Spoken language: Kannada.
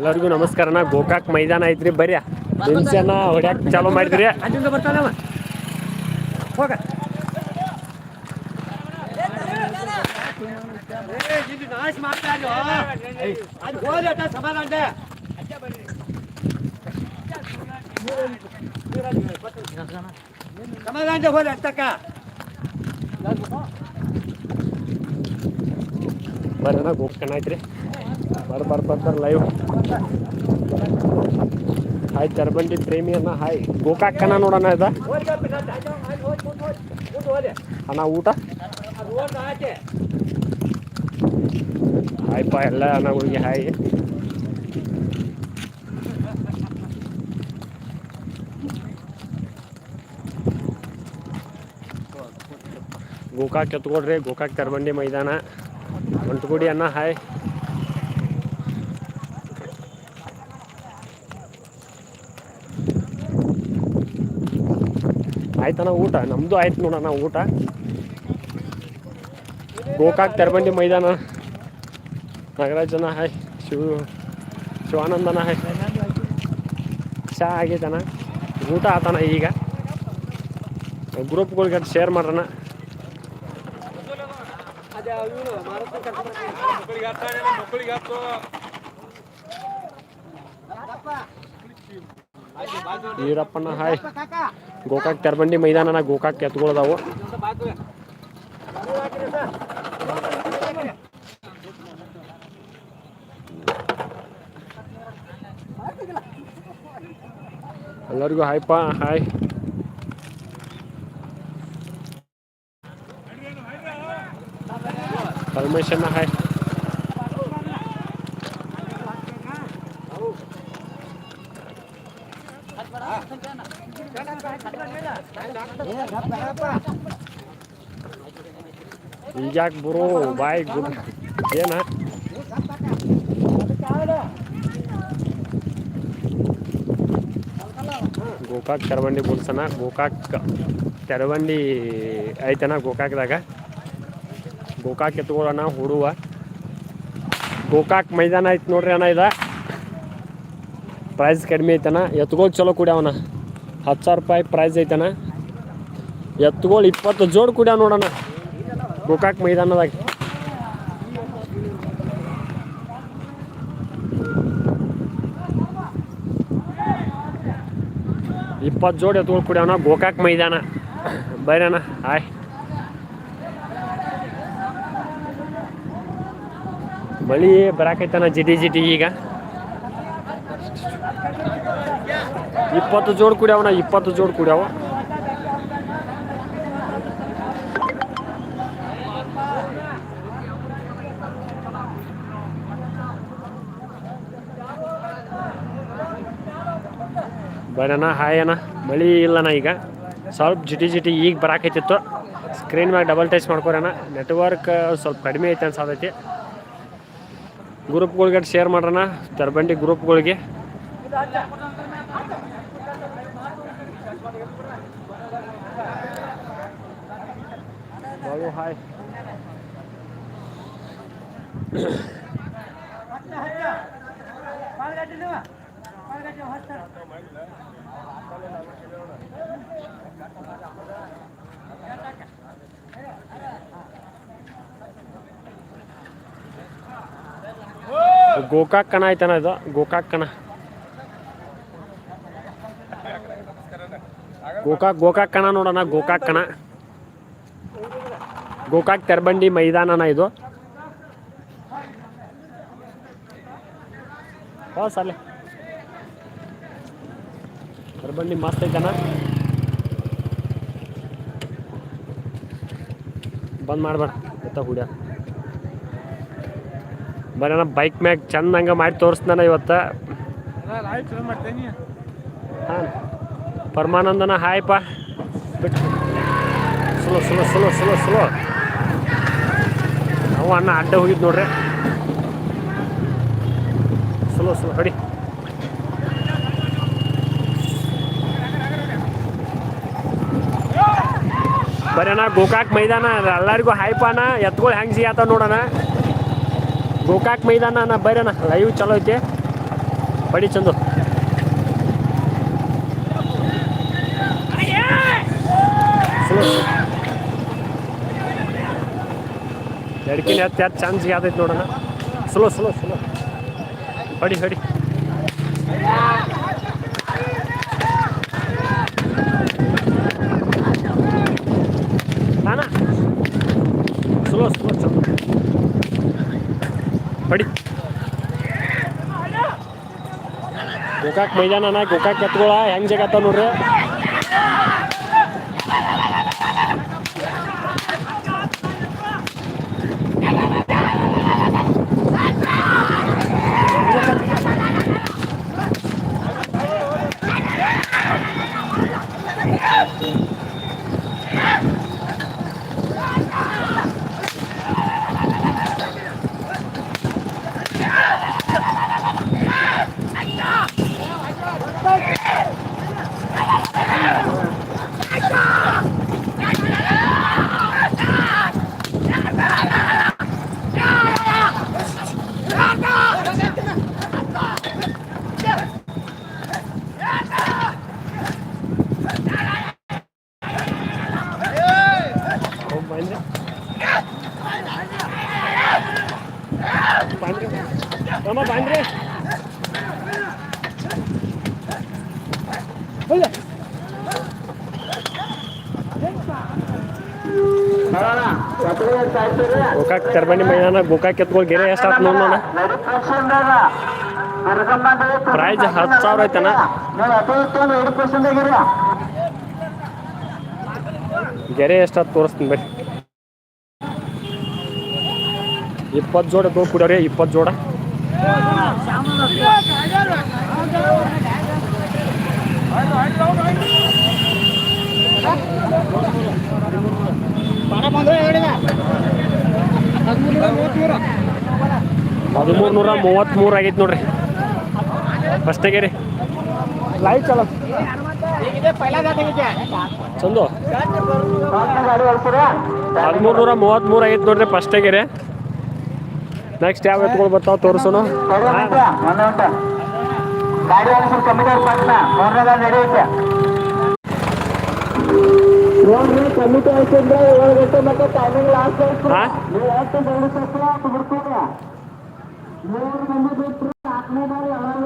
ಎಲ್ಲರಿಗೂ ನಮಸ್ಕಾರನ. ಗೋಕಾಕ್ ಮೈದಾನ ಐತ್ರಿ, ಬರ್ಯ. ದಿನ್ಸನ ಹೊಡ್ಯಾಕ್ ಚಾಲೂ ಮಾಡಿದ್ರಿ. ಸಮಾಧಾನ ಹೋದ ಅಷ್ಟಕ್ಕ ಬರ್ರಣ ಗೋಕರ್ಣ ಐತ್ರಿ. ಬರ್ ಬರ್ ಬರ್ತಾರೆ ಲೈವ್ ಹಾಯ್ ಚರ್ಬಂಡಿ ಪ್ರೇಮಿ ಅನ್ನ ಹಾಯ್ ಗೋಕಾಕ್ ಕಣ ನೋಡೋಣ ಇದ. ಅಣ್ಣ, ಊಟ? ಹಾಯ್ಪ ಎಲ್ಲ ಅಣ್ಣಗಳಿಗೆ ಹಾಯ್ ಗೋಕಾಕ್ ಎತ್ಕೊಡ್ರಿ, ಗೋಕಾಕ್ ಚರ್ಬಂಡಿ ಮೈದಾನ. ಒಂಟುಗುಡಿ ಅನ್ನ ಹಾಯ್ ಆಯ್ತಣ್ಣ, ಊಟ? ನಮ್ಮದು ಆಯ್ತು ನೋಡೋಣ ಊಟ. ಗೋಕಾಕ್ ತೆರಬಂಡಿ ಮೈದಾನ. ನಾಗರಾಜನ ಹಾಯ್. ಶಿವ ಶಿವಾನಂದನ ಹಾಯ್. ಚಾ ಆಗೈತಣ್ಣ ಊಟ ಆತನ ಈಗ. ಗ್ರೂಪ್ಗಳಿಗೆ ಶೇರ್ ಮಾಡೋಣ. ಈರಪ್ಪನ ಹಾಯ್. ಗೋಕಾಕ್ ತೆರಬಂಡಿ ಮೈದಾನನ ಗೋಕಾಕ್ ಎತ್ಕೊಳ್ದಾವು. ಎಲ್ಲರಿಗೂ ಹಾಯ್ಪ ಹಾಯ್ ಕಲ್ಮೇಶನ್ನ ಹಾಯ್ ಈಗ್ಯಾಕೆ ಬರೋ, ಬಾಯ್ ಗುಡ್ ಏನ? ಗೋಕಾಕ್ ತೆರವಂಡಿ ಬುಲ್ಸನ ಗೋಕಾಕ್ ತೆರವಂಡಿ ಐತನ ಗೋಕಾಕ್ದಾಗ? ಗೋಕಾಕ್ ಎತ್ಕೊಳ್ಳೋಣ, ಹುಡುವ. ಗೋಕಾಕ್ ಮೈದಾನ ಐತೆ ನೋಡ್ರಿ ಅಣ್ಣ ಇದ. ಪ್ರೈಸ್ ಕಡಿಮೆ ಐತನ. ಎತ್ಗಳು ಚಲೋ ಕುಡ್ಯಾವನ ಹತ್ತು ಸಾವಿರ ರೂಪಾಯಿ ಪ್ರೈಸ್ ಐತನ. ಎತ್ತುಗಳು ಇಪ್ಪತ್ತು ಜೋಡ್ ಕುಡಿಯ ನೋಡೋಣ. ಗೋಕಾಕ್ ಮೈದಾನದಾಗ. ಇಪ್ಪತ್ತು ಜೋಡಿ ಎತ್ತುಗಳು ಕುಡ್ಯಾವನ ಗೋಕಾಕ್ ಮೈದಾನ. ಬೈರಣ್ಣ, ಹಾಯ್. ಮಳಿ ಬರಾಕೈತನ ಜಿಟಿ ಜಿಟಿ ಈಗ. ಇಪ್ಪತ್ತು ಜೋಡ್ ಕುಡ್ಯಾವಣ ಇಪ್ಪತ್ತು ಜೋಡ್ ಕುಡ್ಯಾವ. ಬರೋಣ ಹಾಯನ ಮಳೆ ಇಲ್ಲಣ್ಣ ಈಗ. ಸ್ವಲ್ಪ ಜಿಟಿ ಜಿಟಿ ಈಗ ಬರಾಕೈತಿತ್ತು. ಸ್ಕ್ರೀನ್ ಮ್ಯಾಗ ಡಬಲ್ ಟಚ್ ಮಾಡ್ಕೊರೋಣ ನೆಟ್ವರ್ಕ್ ಸ್ವಲ್ಪ ಕಡಿಮೆ ಐತೆ ಅನ್ಸತೈತಿ. ಗ್ರೂಪ್ಗಳಿಗೆ ಶೇರ್ ಮಾಡೋಣ ತರಬಂಡಿ ಗ್ರೂಪ್ಗಳಿಗೆ ಹಾಯ್. ಗೋಕಾಕ್ ಕಣ ಐತನ ಇದು? ಗೋಕಾಕ್ ಕಣ ಗೋಕಾಕ್ ಗೋಕಾಕ್ ಕಣ ನೋಡೋಣ ಗೋಕಾಕ್ ಕಣ ಗೋಕಾಕ್ ತೆರಬಂಡಿ ಮೈದಾನನ ಇದು. ಹೋ ಸಲೆ. ತೆರಬಂಡಿ ಮಸ್ತ್ ಐತನ ಬಂದ್ ಮಾಡ್ಬೇಡ ಎತ್ತ ಹುಡ್ಯ ಬರೋಣ ಬೈಕ್ ಮ್ಯಾಗ ಚಂದಂಗ ಮಾಡಿ ತೋರಿಸ್ತಾನ ಇವತ್ತ. ಹಾಂ, ಪರಮಾನಂದನ ಹಾಯ್ಪ ಬಿಟ್ಟು. ಸುಲೋ ಸುಲೋ ಸುಲೋ ಸುಲೋ ಸುಲೋ ನಾವು ಅಣ್ಣ ಅಡ್ಡ ಹೋಗಿದ್ ನೋಡ್ರಿ. ಸುಲೋ ಸುಲೋ ಹೊಡಿ. ಬರೋಣ, ಗೋಕಾಕ್ ಮೈದಾನ, ಎಲ್ಲರಿಗೂ ಹಾಯ್ಪಾನ ಎತ್ಗಳು ಹೆಂಗೆ ಸಿಗತ್ತ ನೋಡೋಣ. ಗೋಕಾಕ್ ಮೈದಾನ ನಾ ಬರೋಣ ಲೈವ್ ಚಲೋ ಐತೆ. ಬಡಿ ಚಂದ. ಎಡ್ಕಿನ ಹತ್ತು ಹತ್ತು ಚಾನ್ಸ್ ಯಾವ್ದೈತೆ ನೋಡೋಣ. ಸ್ಲೋ ಸ್ಲೋ ಸ್ಲೋ ಹೊಡಿ ಹೊಡಿ ನಾನಾ ಸ್ಲೋ ಸ್ಲೋ ಚಂದ ಹೊಡಿ ಗೋಕಾಕ್ ಮೈದಾನನ ಗೋಕಾಕ್ ಎತ್ಕೊಳ ಹೆಂಗ್ ಜಗತ್ತ ನೋಡ್ರಿ? ಗೋಕಾಕ್ ತೆರಬಂಡಿ ಮೈದಾನ ಗೋಕಾಕ್ ಎತ್ಕೊಳ್ ಗೆರೆ ಎಷ್ಟು ಆತ್ ನೋಡೋಣ ಪ್ರೈಸ್ ಹತ್ತು ಸಾವಿರ ಐತನ? ಗೆರೆ ಎಷ್ಟಾತ್ ತೋರಿಸ್ತೀನಿ ಬರ್ರಿ ಇಪ್ಪತ್ತು ಜೋಡ ತೋ ಕುಡೋರಿ ಇಪ್ಪತ್ತು ಜೋಡ ಹದಿಮೂರು ನೂರ ಮೂವತ್ತ್ಮೂರು ಆಗೈತೆ ನೋಡ್ರಿ. ಫಸ್ಟಿಗೆ ರೀ. ಲೈಟ್ ಚಲೋ. ಚಂದು. ಹದಿಮೂರು ನೂರ ಮೂವತ್ತ್ಮೂರು ಆಗೈತೆ ನೋಡ್ರಿ ಫಸ್ಟಿಗೆ ರೀ. ನೆಕ್ಸ್ಟ್ ಯಾವ ಎತ್ಕೊಂಡು ಬರ್ತಾವ ತೋರಿಸೋನು ಕಮಿಟಿ ಆಯ್ತಿದ್ರೆ ಏಳು ಗಂಟೆ ಮತ್ತೆ ಟೈಮಿಂಗ್ ಲಾಸ್ಟ್ ಆಯ್ತು ಹಾಂ. ನೀವು ಎಷ್ಟು ಬಿಡ್ತೀರ ಬಿಡ್ತೀರ રોડ નંબર બે ત્રણ આંકડો મારે